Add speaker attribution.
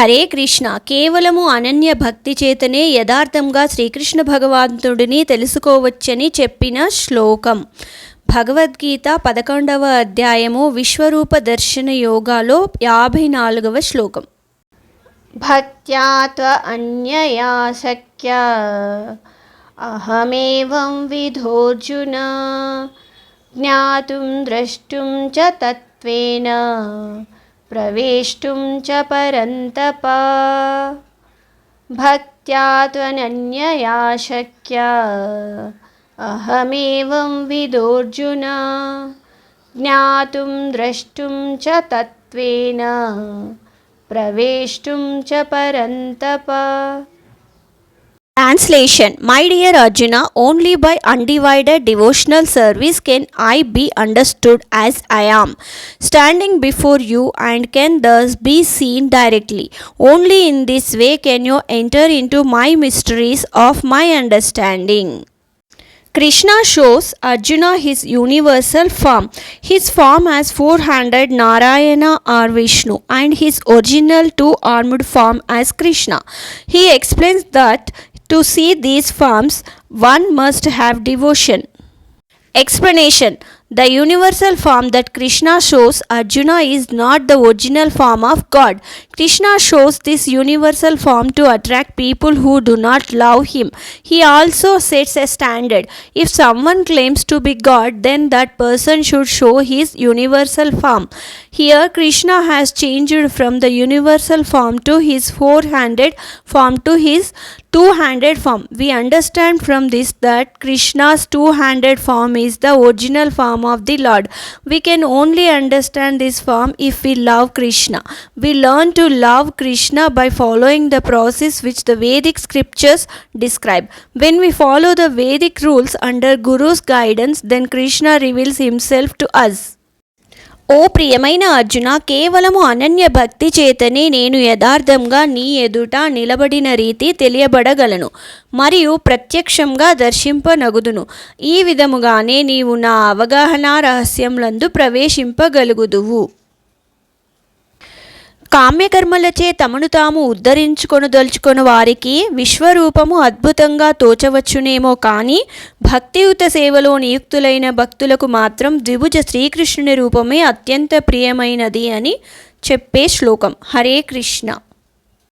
Speaker 1: హరే కృష్ణ. కేవలము అనన్య భక్తి చేతనే యథార్థంగా శ్రీకృష్ణ భగవంతుడిని తెలుసుకోవచ్చని చెప్పిన శ్లోకం. భగవద్గీత పదకొండవ అధ్యాయము విశ్వరూప దర్శన యోగాలో యాభై నాలుగవ శ్లోకం. భక్త్యా అన్యయా శక్య అహమేవం విధోర్జున. జ్ఞాతుం ద్రష్టుం చ తత్వేన. प्रवेष्टुं च परन्तप। भक्त्या त्वनन्यया शक्या। अहमेवं विदोऽर्जुना ज्ञातुं द्रष्टुं च तत्त्वेन। प्रवेष्टुं च परन्तप। Translation My dear Arjuna, only by undivided devotional service can I be understood as I am, standing before you, and can thus be seen directly. Only in this way can you enter into my mysteries of my understanding. Krishna shows Arjuna his universal form. His form as four-handed Narayana or Vishnu and his original two-armed form as Krishna. He explains that to see these forms one must have devotion. Explanation The universal form that Krishna shows Arjuna is not the original form of God. Krishna shows this universal form to attract people who do not love him. He also sets a standard. If someone claims to be God, then that person should show his universal form. Here, Krishna has changed from the universal form to his four handed form to his two handed form. We understand from this that Krishna's two handed form is the original form of the Lord. We can only understand this form if we love Krishna. We learn to love Krishna by following the process which the Vedic scriptures describe. When we follow the Vedic rules under Guru's guidance, then Krishna reveals himself to us. ఓ ప్రియమైన అర్జున కేవలము అనన్య భక్తి చేతనే నేను యథార్థంగా నీ ఎదుట నిలబడిన రీతి తెలియబడగలను మరియు ప్రత్యక్షంగా దర్శింపనగుదును. ఈ విధముగానే నీవు నా అవగాహన రహస్యములందు ప్రవేశింపగలుగుదువు. కామ్యకర్మలచే తమను తాము ఉద్ధరించుకొనదలుచుకొని వారికి విశ్వరూపము అద్భుతంగా తోచవచ్చునేమో కానీ భక్తియుత సేవలో నియుక్తులైన భక్తులకు మాత్రం ద్విభుజ శ్రీకృష్ణుని రూపమే అత్యంత ప్రియమైనది అని చెప్పే శ్లోకం. హరే కృష్ణ.